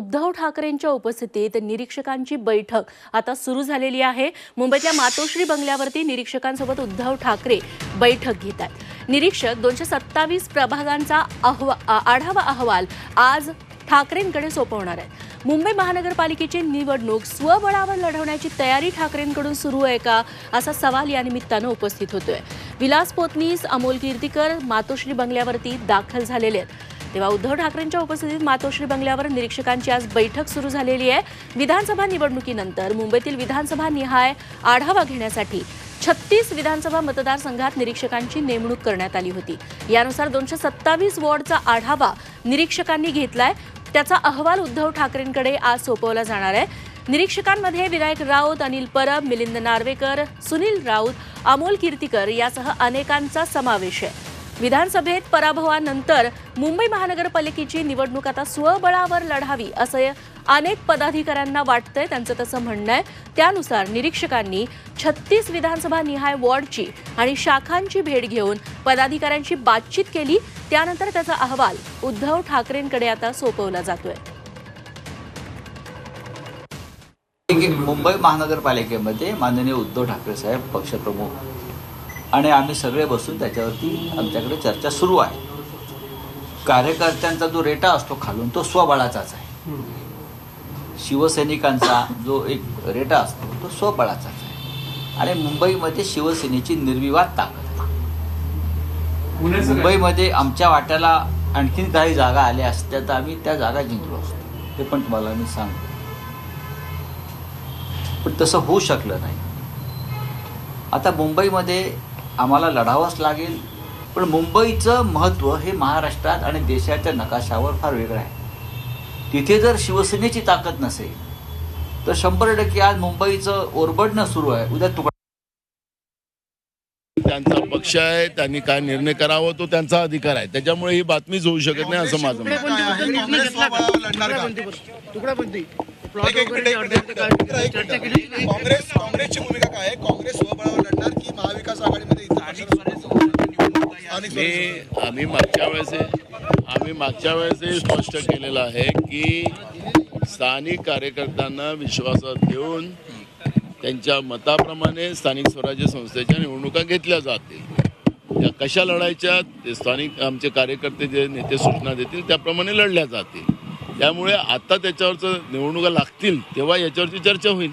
उद्धव ठाकरेंच्या उपस्थितीत निरीक्षकांची बैठक आता सुरू झालेली आहे. मुंबईतल्या मातोश्री बंगल्यावरती निरीक्षकांसोबत उद्धव ठाकरे बैठक घेत आहेत. निरीक्षक दोनशे सत्तावीस प्रभागांचा अहवा आढावा अहवाल आज ठाकरेंकडे सोपवणार आहेत. मुंबई महानगरपालिकेची निवडणूक स्वबळावर लढवण्याची तयारी ठाकरेंकडून सुरू आहे का? असा सवाल या निमित्तानं उपस्थित होतोय. विलास पोतनीस अमोल कीर्तीकर मातोश्री बंगल्यावरती दाखल झालेले आहेत. तेव्हा उद्धव ठाकरेंच्या उपस्थितीत मातोश्री बंगल्यावर निरीक्षकांची आज बैठक सुरू झालेली आहे. विधानसभा निवडणुकीनंतर मुंबईतील विधानसभा निहाय आढावा घेण्यासाठी छत्तीस विधानसभा मतदारसंघात निरीक्षकांची नेमणूक करण्यात आली होती. यानुसार दोनशे सत्तावीस वॉर्डचा आढावा निरीक्षकांनी घेतलाय. त्याचा अहवाल उद्धव ठाकरेंकडे आज सोपवला जाणार आहे. निरीक्षकांमध्ये विनायक राऊत अनिल परब मिलिंद नार्वेकर सुनील राऊत अमोल कीर्तीकर यासह अनेकांचा समावेश आहे. विधानसभेत पराभवानंतर मुंबई महानगरपालिकेची निवडणूक आता स्वबळावर लढावी असं अनेक पदाधिकाऱ्यांना वाटतंय त्यांचं तसं म्हणणं आहे. त्यानुसार निरीक्षकांनी छत्तीस विधानसभा निहाय वॉर्डची आणि शाखांची भेट घेऊन पदाधिकाऱ्यांशी बातचीत केली. त्यानंतर त्याचा अहवाल उद्धव ठाकरेंकडे आता सोपवला जातोय. मुंबई महानगरपालिकेमध्ये माननीय उद्धव ठाकरे साहेब पक्षप्रमुख आणि आम्ही सगळे बसून त्याच्यावरती आमच्याकडे चर्चा सुरू आहे. कार्यकर्त्यांचा जो रेटा असतो खालून तो स्वबळाचाच आहे. शिवसैनिकांचा जो एक रेटा असतो तो स्वबळाचाच आहे. आणि मुंबईमध्ये शिवसेनेची निर्विवाद ताकद मुंबईमध्ये आमच्या वाट्याला आणखीन काही जागा आल्या असत्या तर आम्ही त्या जागा जिंकलो असतो. हे पण तुम्हाला मी सांगतो. पण तसं होऊ शकलं नाही. आता मुंबईमध्ये आम्हाला लढावंच लागेल. पण मुंबईचं महत्त्व हे महाराष्ट्रात आणि देशाच्या नकाशावर फार वेगळं आहे. तिथे जर शिवसेनेची ताकद नसेल तर शंभर टक्के आज मुंबईचं ओरबडणं सुरू आहे. उद्या तुकडा त्यांचा पक्ष आहे त्यांनी काय निर्णय करावा तो त्यांचा अधिकार आहे. त्याच्यामुळे ही बातमीच होऊ शकत नाही असं माझं काँग्रेसची भूमिका काय आहे? काँग्रेस स्वबळावर लढणार मी आम्ही मागच्या वेळेस आम्ही मागच्या वेळेस स्पष्ट केलेलं आहे की स्थानिक कार्यकर्त्यांना विश्वासात घेऊन त्यांच्या मताप्रमाणे स्थानिक स्वराज्य संस्थेच्या निवडणुका घेतल्या जातील. त्या कशा लढायच्या ते स्थानिक आमचे कार्यकर्ते जे नेते सूचना देतील त्याप्रमाणे लढल्या जातील. त्यामुळे आता त्याच्यावरचं निवडणुका लागतील तेव्हा याच्यावरची चर्चा होईल.